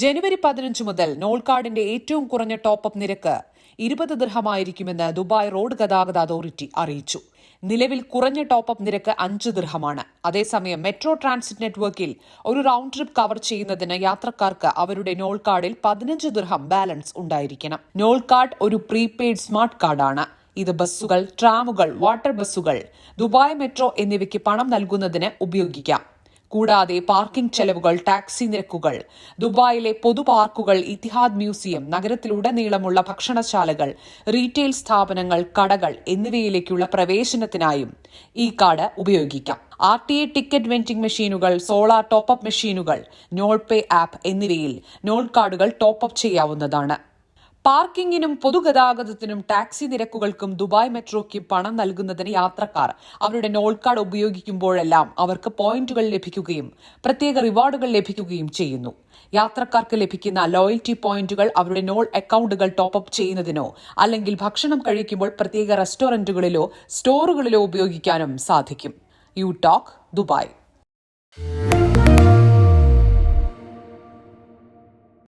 ജനുവരി പതിനഞ്ച് മുതൽ നോൾ കാർഡിന്റെ ഏറ്റവും കുറഞ്ഞ ടോപ്പപ്പ് നിരക്ക് ഇരുപത് ദിർഹമായിരിക്കുമെന്ന് ദുബായ് റോഡ് ഗതാഗത അതോറിറ്റി അറിയിച്ചു. നിലവിൽ കുറഞ്ഞ ടോപ്പപ്പ് നിരക്ക് അഞ്ച് ദിർഹമാണ് അതേസമയം മെട്രോ ട്രാൻസിറ്റ് നെറ്റ്വർക്കിൽ ഒരു റൗണ്ട് ട്രിപ്പ് കവർ ചെയ്യുന്നതിന് യാത്രക്കാർക്ക് അവരുടെ നോൾ കാർഡിൽ പതിനഞ്ച് ദിർഹം ബാലൻസ് ഉണ്ടായിരിക്കണം. നോൾ കാർഡ് ഒരു പ്രീപെയ്ഡ് സ്മാർട്ട് കാർഡാണ്. ഇത് ബസ്സുകൾ ട്രാമുകൾ വാട്ടർ ബസ്സുകൾ ദുബായ് മെട്രോ എന്നിവയ്ക്ക് പണം നൽകുന്നതിന് ഉപയോഗിക്കാം. കൂടാതെ പാർക്കിംഗ് ചെലവുകൾ ടാക്സി നിരക്കുകൾ ദുബായിലെ പൊതു പാർക്കുകൾ ഇത്തിഹാദ് മ്യൂസിയം നഗരത്തിലുടനീളമുള്ള ഭക്ഷണശാലകൾ റീറ്റെയിൽ സ്ഥാപനങ്ങൾ കടകൾ എന്നിവയിലേക്കുള്ള പ്രവേശനത്തിനായും ഈ കാർഡ് ഉപയോഗിക്കാം. R T A ticket vending മെഷീനുകൾ സോളാർ ടോപ്പപ്പ് മെഷീനുകൾ നോൾ പേ ആപ്പ് എന്നിവയിൽ നോൾ കാർഡുകൾ ടോപ്പപ്പ് ചെയ്യാവുന്നതാണ്. പാർക്കിങ്ങിനും പൊതുഗതാഗതത്തിനും ടാക്സി നിരക്കുകൾക്കും ദുബായ് മെട്രോയ്ക്ക് പണം നൽകുന്നതിന് യാത്രക്കാർ അവരുടെ നോൾ കാർഡ് ഉപയോഗിക്കുമ്പോഴെല്ലാം അവർക്ക് പോയിന്റുകൾ ലഭിക്കുകയും പ്രത്യേക റിവാർഡുകൾ ലഭിക്കുകയും ചെയ്യുന്നു. യാത്രക്കാർക്ക് ലഭിക്കുന്ന ലോയൽറ്റി പോയിന്റുകൾ അവരുടെ നോൾ അക്കൗണ്ടുകൾ ടോപ്പപ്പ് ചെയ്യുന്നതിനോ അല്ലെങ്കിൽ ഭക്ഷണം കഴിക്കുമ്പോൾ പ്രത്യേക റെസ്റ്റോറന്റുകളിലോ സ്റ്റോറുകളിലോ ഉപയോഗിക്കാനും സാധിക്കും. You talk Dubai.